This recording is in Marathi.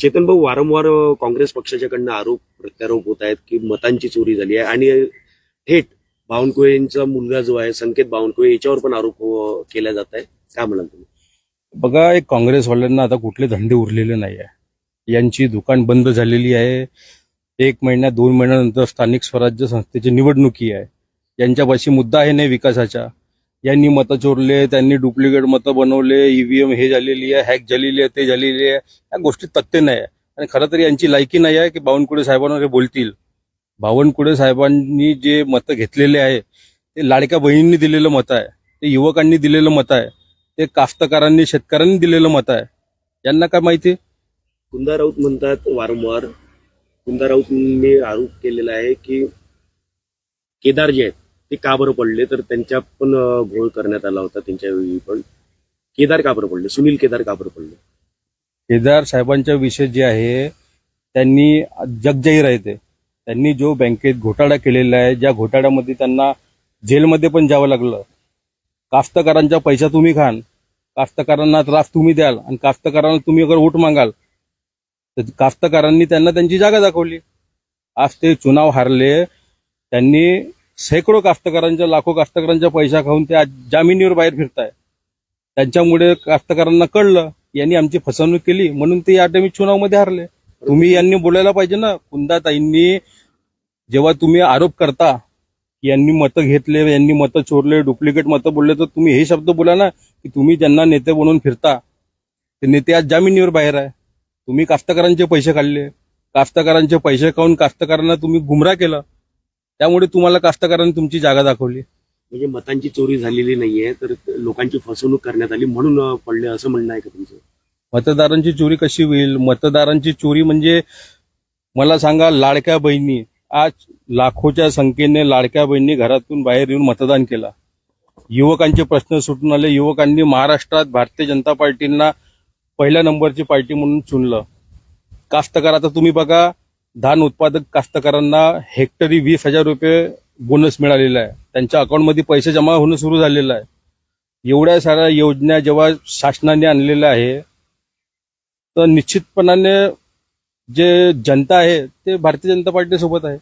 चेतन भाऊ वारंवार काँग्रेस पक्षाच्याकडनं आरोप प्रत्यारोप होत आहेत की मतांची चोरी झाली आहे आणि थेट बावनकुळेंचा मुलगा जो आहे संकेत बावनकुळे याच्यावर पण आरोप केला जात आहे. काय म्हणाल तुम्ही? बघा एक काँग्रेसवाल्यांना आता कुठले धंदे उरलेले नाही आहे. यांची दुकान बंद झालेली आहे. एक महिन्या दोन महिन्यानंतर स्थानिक स्वराज्य संस्थेची निवडणुकी आहे. यांच्यापाशी मुद्दा आहे नाही विकासाचा? यांनी मतं चोरले त्यांनी डुप्लिकेट मतं बनवले ईव्हीएम हे झालेली आहे हॅक झालेली आहे ते झालेली आहे. या गोष्टी तथ्य नाही आहे. आणि खरं तर यांची लायकी नाही आहे की बावनकुळे साहेबांवर हे बोलतील. बावनकुळे साहेबांनी जे मतं घेतलेले आहे ते लाडक्या बहिणींनी दिलेलं मत आहे ते युवकांनी दिलेलं मत आहे ते कास्तकारांनी शेतकऱ्यांनी दिलेलं मत आहे. यांना काय माहिती? कुंदा राऊत म्हणतात वारंवार कुंदा राऊतनी आरोप केलेला आहे की केदार जे आहेत. ते का बरं पडले? तर त्यांच्या पण घोळ करण्यात आला होता त्यांच्या वेळी पण. केदार का बरं पडले? सुनील केदार का बरं पडले? केदार साहेबांच्या विषय जे आहे त्यांनी जगजाहीर आहे ते. त्यांनी जो बँकेत घोटाळा केलेला आहे ज्या घोटाळ्यामध्ये त्यांना जेलमध्ये पण जावं लागलं. कास्तकारांचा पैसा तुम्ही खान कास्तकारांना त्रास तुम्ही द्याल आणि कास्तकारांना तुम्ही अगर वोट मागाल तर कास्तकारांनी त्यांना त्यांची जागा दाखवली. आज ते चुनाव हारले त्यांनी शेकडो कास्तकारांच्या लाखो कास्तकारांच्या पैसा खाऊन ते आज जामिनीवर बाहेर फिरताय. त्यांच्यामुळे कास्तकारांना कळलं यांनी आमची फसवणूक केली म्हणून ते या टाइमी चुनावमध्ये हरले. तुम्ही यांनी बोलायला पाहिजे ना कुंदाताईंनी जेव्हा तुम्ही आरोप करता यांनी मतं घेतले यांनी मतं चोरले डुप्लिकेट मतं बोलले तर तुम्ही हे शब्द बोला ना की तुम्ही ज्यांना नेते बनवून फिरता ते नेते आज जामिनीवर बाहेर आहे. तुम्ही कास्तकारांचे पैसे काढले कास्तकारांचे पैसे खाऊन कास्तकारांना तुम्ही गुमराह केलं. त्यामुळे तुम्हाला कास्तकारांनी तुमची जागा दाखवली. म्हणजे मतांची चोरी झालेली नाहीये तर लोकांची फसवणूक करण्यात आली म्हणून पडले असं म्हणणं आहे का तुमचं? मतदारांची चोरी कशी होईल? मतदारांची चोरी म्हणजे मला सांगा लाडक्या बहिणी आज लाखोच्या संख्येने लाडक्या बहिणी घरातून बाहेर येऊन मतदान केलं. युवकांचे प्रश्न सुटून आले. युवकांनी महाराष्ट्रात भारतीय जनता पार्टींना पहिल्या नंबरची पार्टी म्हणून चुनलं. कास्तकार आता तुम्ही बघा धान उत्पादक कास्तकारांना हेक्टरी वीस हजार रुपये बोनस मिळालेला आहे. त्यांच्या अकाउंटमध्ये पैसे जमा होणं सुरू झालेलं आहे. एवढ्या साऱ्या योजना जेव्हा शासनाने आणलेल्या आहे तर निश्चितपणाने जे जनता आहे ते भारतीय जनता पार्टीसोबत आहे.